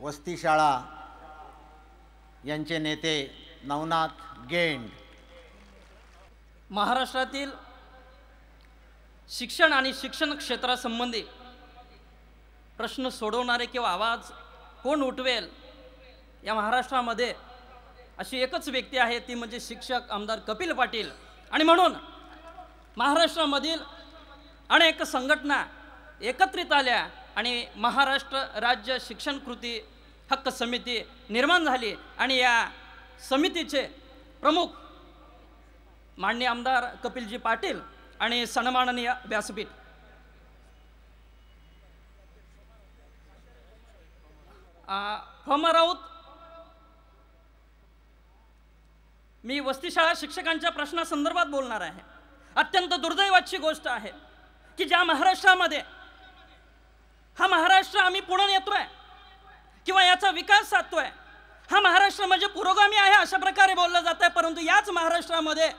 वस्तीशाळा यांचे नेते नवनाथ गेंड. महाराष्ट्रातील शिक्षण आणि शिक्षण क्षेत्रासंबंधी प्रश्न सोडवणारे किंवा आवाज कोण उठवेल या महाराष्ट्रामध्ये अशी एकच व्यक्ती आहे ती म्हणजे शिक्षक आमदार कपिल पाटील. आणि म्हणून महाराष्ट्रामधील अनेक संघटना एकत्रित आल्या आणि महाराष्ट्र राज्य शिक्षण कृती हक्क समिती निर्माण झाली आणि या समितीचे प्रमुख माननीय आमदार कपिलजी पाटील आणि सन्माननीय व्यासपीठ. फमा राऊत मी वस्तीशाळा शिक्षकांच्या प्रश्नासंदर्भात बोलणार आहे. अत्यंत दुर्दैवाची गोष्ट आहे की ज्या महाराष्ट्रामध्ये हा महाराष्ट्र आम्ही पुढे येतोय किंवा याचा विकास साधतोय. हा महाराष्ट्र म्हणजे पुरोगामी आहे अशा प्रकारे बोललं जात आहे परंतु याच महाराष्ट्रामध्ये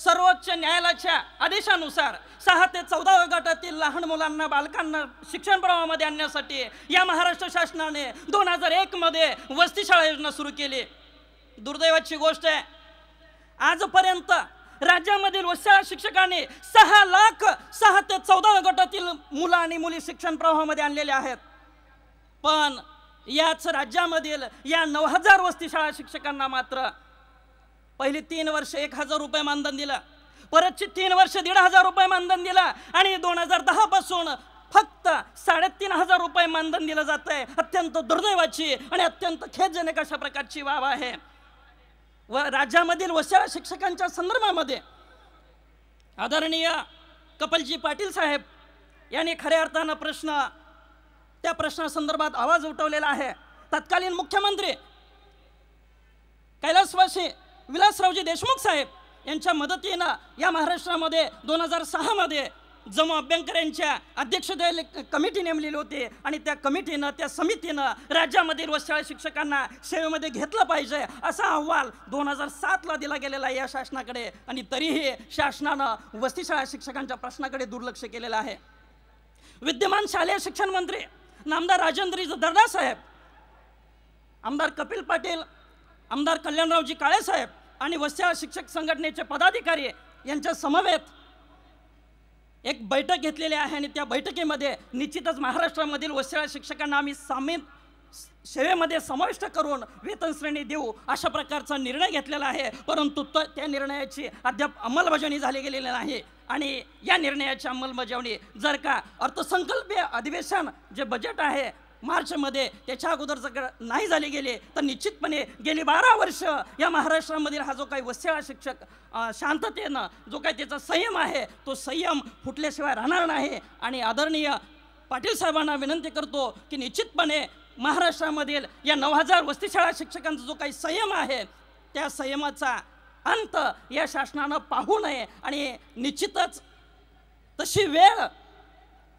सर्वोच्च न्यायालयाच्या आदेशानुसार सहा ते चौदा गटातील लहान मुलांना बालकांना शिक्षण प्रवाहामध्ये आणण्यासाठी या महाराष्ट्र शासनाने दोन हजार एकमध्ये वस्तीशाळा योजना सुरू केली. दुर्दैवाची गोष्ट आहे आजपर्यंत राज्यामधील वस्त्या शिक्षकांनी सहा लाख सहा ते चौदा गटातील मुलं आणि मुली शिक्षण प्रवाहामध्ये आणलेले आहेत. पण याच राज्यामधील या नऊ हजार वस्तीशाळा शिक्षकांना मात्र पहिली तीन वर्ष एक हजार रुपये मानधन दिलं. परतची तीन वर्ष दीड हजार रुपये मानधन दिलं आणि दोन हजार दहा पासून फक्त साडेतीन हजार रुपये मानधन दिलं जात आहे अत्यंत दुर्दैवाची आणि अत्यंत खेदजनक अशा प्रकारची बाब आहे. व राज्यामधील वशाळा शिक्षकांच्या संदर्भामध्ये आदरणीय कपलजी पाटील साहेब यांनी खऱ्या अर्थानं प्रश्न त्या प्रश्नासंदर्भात आवाज उठवलेला आहे. तत्कालीन मुख्यमंत्री कैलासवासी विलासरावजी देशमुख साहेब यांच्या मदतीनं या महाराष्ट्रामध्ये दोन हजार सहामध्ये जमा अभ्यंकर यांच्या कमिटी नेमलेली होती आणि त्या कमिटीनं त्या समितीनं राज्यामधील वस्त्याळा शिक्षकांना सेवेमध्ये घेतलं पाहिजे असा अहवाल दोन हजार सातला दिला गेलेला आहे या शासनाकडे. आणि तरीही शासनानं वस्तीशाळा शिक्षकांच्या प्रश्नाकडे दुर्लक्ष केलेलं आहे. विद्यमान शालेय शिक्षण मंत्री नामदार राजेंद्र दर्डा साहेब आमदार कपिल पाटील आमदार कल्याणरावजी काळेसाहेब आणि वस्त्या शिक्षक संघटनेचे पदाधिकारी यांच्या समवेत एक बैठक घेतलेली आहे आणि त्या बैठकीमध्ये निश्चितच महाराष्ट्रामधील वस्त्या शिक्षकांना आम्ही सामील सेवेमध्ये समाविष्ट करून वेतन श्रेणी देऊ अशा प्रकारचा निर्णय घेतलेला आहे. परंतु त त्या निर्णयाची अद्याप अंमलबजावणी झाली गेलेली नाही. आणि या निर्णयाची अंमलबजावणी जर का अर्थसंकल्पीय अधिवेशन जे बजेट आहे मार्चमध्ये त्याच्या अगोदर जर नाही झाले गेले तर निश्चितपणे गेली बारा वर्ष या महाराष्ट्रामधील हा जो काही वस्त्या शिक्षक शांततेनं जो काही त्याचा संयम आहे तो संयम फुटल्याशिवाय राहणार नाही. आणि आदरणीय पाटील साहेबांना विनंती करतो की निश्चितपणे महाराष्ट्रामधील या नऊ हजार वस्तीशाळा शिक्षकांचा जो काही संयम आहे त्या संयमाचा अंत या शासनानं पाहू नये. आणि निश्चितच तशी वेळ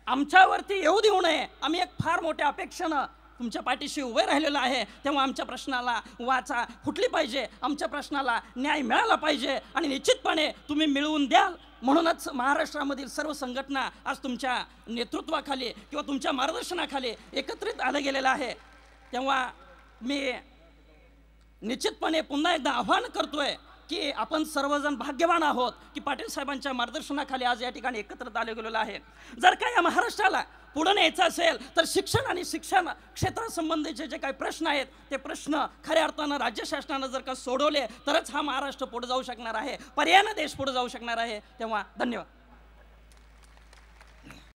आमच्यावरती येऊ देऊ नये. आम्ही एक फार मोठ्या अपेक्षेनं तुमच्या पाठीशी उभे राहिलेलो आहे. तेव्हा आमच्या प्रश्नाला वाचा फुटली पाहिजे. आमच्या प्रश्नाला न्याय मिळाला पाहिजे. आणि निश्चितपणे तुम्ही मिळवून द्याल. म्हणूनच महाराष्ट्रामधील सर्व संघटना आज तुमच्या नेतृत्वाखाली किंवा तुमच्या मार्गदर्शनाखाली एकत्रित आलं गेलेलं आहे. तेव्हा मी निश्चितपणे पुन्हा एकदा आव्हान करतोय. की आपण सर्वजण भाग्यवान आहोत की पाटील साहेबांच्या मार्गदर्शनाखाली आज या ठिकाणी एकत्रित आले गेलेलो आहे. जर का या महाराष्ट्राला पुढे न्यायचं असेल तर शिक्षण आणि शिक्षण क्षेत्रासंबंधीचे जे काही प्रश्न आहेत ते प्रश्न खऱ्या अर्थानं राज्य शासनानं जर का सोडवले तरच हा महाराष्ट्र पुढे जाऊ शकणार आहे. पर्यायानं देश पुढे जाऊ शकणार आहे. तेव्हा धन्यवाद.